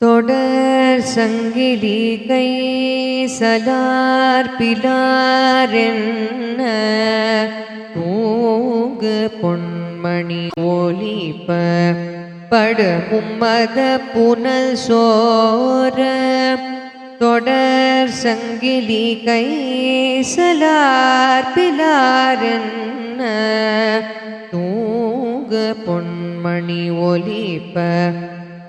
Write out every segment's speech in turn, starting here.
தொடர் சங்கிலி கை சலார் பிலார் என்ன தூங்கு பொன்மணி ஒலிப்ப படுமும்மத புனல் சோர தொடர் சங்கிலி கை சலார் பிலார் என்ன தூங்கு பொன்மணி ஒலிப்ப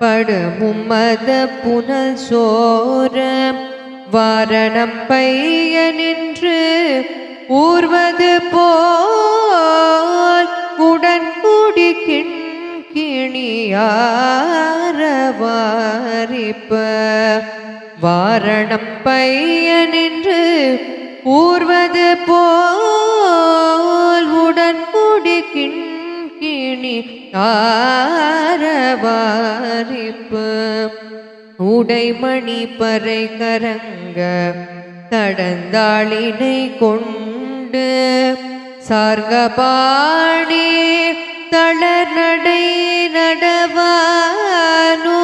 படுமும்மத புனல் சோர வாரணம் பைய நின்று ஊர்வது போல் உடன் கூடி கிணியாரவாரிப்ப வாரணம் பைய நின்று ஊர்வது போல் உடன் கூடி கிண்கிணி ஆரவாரிப்பு உடைமணி பறை கரங்க தடந்தாளினை கொண்டு சார்கபாணி தளர் நடை நடவானோ?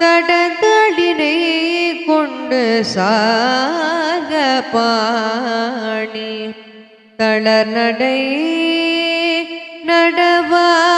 தடந்தளினை கொண்டு சார்கபாணி தளர் நடை நடவானோ